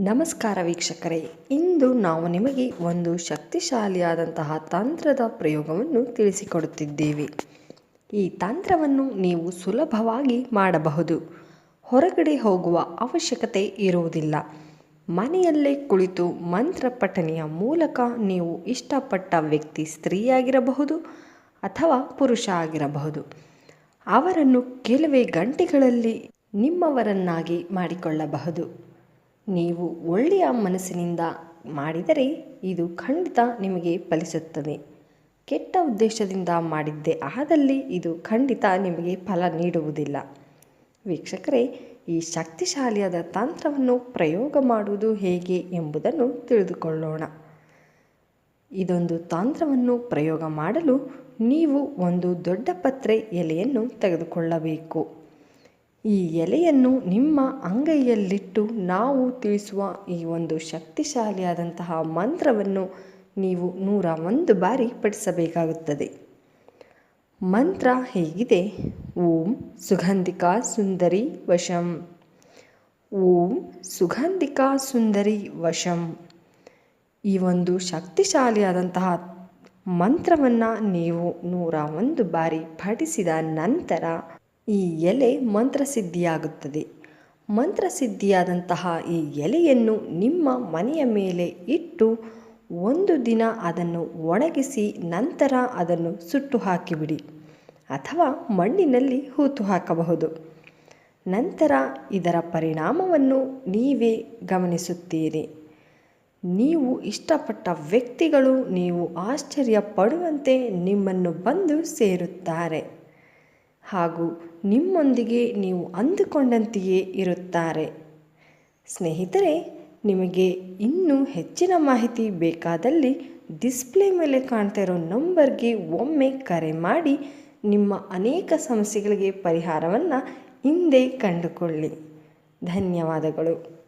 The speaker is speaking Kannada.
ನಮಸ್ಕಾರ ವೀಕ್ಷಕರೇ. ಇಂದು ನಾವು ನಿಮಗೆ ಒಂದು ಶಕ್ತಿಶಾಲಿಯಾದಂತಹ ತಂತ್ರದ ಪ್ರಯೋಗವನ್ನು ತಿಳಿಸಿಕೊಡುತ್ತಿದ್ದೇವೆ. ಈ ತಂತ್ರವನ್ನು ನೀವು ಸುಲಭವಾಗಿ ಮಾಡಬಹುದು. ಹೊರಗಡೆ ಹೋಗುವ ಅವಶ್ಯಕತೆ ಇರುವುದಿಲ್ಲ. ಮನೆಯಲ್ಲೇ ಕುಳಿತು ಮಂತ್ರ ಪಠನೆಯ ಮೂಲಕ ನೀವು ಇಷ್ಟಪಟ್ಟ ವ್ಯಕ್ತಿ ಸ್ತ್ರೀಯಾಗಿರಬಹುದು ಅಥವಾ ಪುರುಷ ಆಗಿರಬಹುದು. ಅವರನ್ನು ಕೆಲವೇ ಗಂಟೆಗಳಲ್ಲಿ ನಿಮ್ಮವರನ್ನಾಗಿ ಮಾಡಿಕೊಳ್ಳಬಹುದು. ನೀವು ಒಳ್ಳೆಯ ಮನಸ್ಸಿನಿಂದ ಮಾಡಿದರೆ ಇದು ಖಂಡಿತ ನಿಮಗೆ ಫಲಿಸುತ್ತದೆ. ಕೆಟ್ಟ ಉದ್ದೇಶದಿಂದ ಮಾಡಿದ್ದೇ ಆದಲ್ಲಿ ಇದು ಖಂಡಿತ ನಿಮಗೆ ಫಲ ನೀಡುವುದಿಲ್ಲ. ವೀಕ್ಷಕರೇ, ಈ ಶಕ್ತಿಶಾಲಿಯಾದ ತಂತ್ರವನ್ನು ಪ್ರಯೋಗ ಮಾಡುವುದು ಹೇಗೆ ಎಂಬುದನ್ನು ತಿಳಿದುಕೊಳ್ಳೋಣ. ಇದೊಂದು ತಂತ್ರವನ್ನು ಪ್ರಯೋಗ ಮಾಡಲು ನೀವು ಒಂದು ದೊಡ್ಡ ಪತ್ರೆ ಎಲೆಯನ್ನು ತೆಗೆದುಕೊಳ್ಳಬೇಕು. ಈ ಎಲೆಯನ್ನು ನಿಮ್ಮ ಅಂಗೈಯಲ್ಲಿಟ್ಟು ನಾವು ತಿಳಿಸುವ ಈ ಒಂದು ಶಕ್ತಿಶಾಲಿಯಾದಂತಹ ಮಂತ್ರವನ್ನು ನೀವು ನೂರ ಒಂದು ಬಾರಿ ಪಠಿಸಬೇಕಾಗುತ್ತದೆ. ಮಂತ್ರ ಹೇಗಿದೆ? ಓಂ ಸುಗಂಧಿಕಾ ಸುಂದರಿ ವಶಂ. ಓಂ ಸುಗಂಧಿಕಾ ಸುಂದರಿ ವಶಂ. ಈ ಒಂದು ಶಕ್ತಿಶಾಲಿಯಾದಂತಹ ಮಂತ್ರವನ್ನು ನೀವು ನೂರ ಒಂದು ಬಾರಿ ಪಠಿಸಿದ ನಂತರ ಈ ಎಲೆ ಮಂತ್ರಸಿದ್ಧಿಯಾಗುತ್ತದೆ. ಮಂತ್ರಸಿದ್ಧಿಯಾದಂತಹ ಈ ಎಲೆಯನ್ನು ನಿಮ್ಮ ಮನೆಯ ಮೇಲೆ ಇಟ್ಟು ಒಂದು ದಿನ ಅದನ್ನು ಒಣಗಿಸಿ ನಂತರ ಅದನ್ನು ಸುಟ್ಟು ಹಾಕಿಬಿಡಿ ಅಥವಾ ಮಣ್ಣಿನಲ್ಲಿ ಹೂತು ಹಾಕಬಹುದು. ನಂತರ ಇದರ ಪರಿಣಾಮವನ್ನು ನೀವೇ ಗಮನಿಸುತ್ತೀರಿ. ನೀವು ಇಷ್ಟಪಟ್ಟ ವ್ಯಕ್ತಿಗಳು ನೀವು ಆಶ್ಚರ್ಯ ಪಡುವಂತೆ ನಿಮ್ಮನ್ನು ಬಂದು ಸೇರುತ್ತಾರೆ. ಹಾಗೂ ನಿಮ್ಮೊಂದಿಗೆ ನೀವು ಅಂದುಕೊಂಡಂತೆಯೇ ಇರುತ್ತಾರೆ. ಸ್ನೇಹಿತರೆ, ನಿಮಗೆ ಇನ್ನೂ ಹೆಚ್ಚಿನ ಮಾಹಿತಿ ಬೇಕಾದಲ್ಲಿ ಡಿಸ್ಪ್ಲೇ ಮೇಲೆ ಕಾಣ್ತಾ ಇರೋ ನಂಬರ್ಗೆ ಒಮ್ಮೆ ಕರೆ ಮಾಡಿ ನಿಮ್ಮ ಅನೇಕ ಸಮಸ್ಯೆಗಳಿಗೆ ಪರಿಹಾರವನ್ನು ಹಿಂದೆ ಕಂಡುಕೊಳ್ಳಿ. ಧನ್ಯವಾದಗಳು.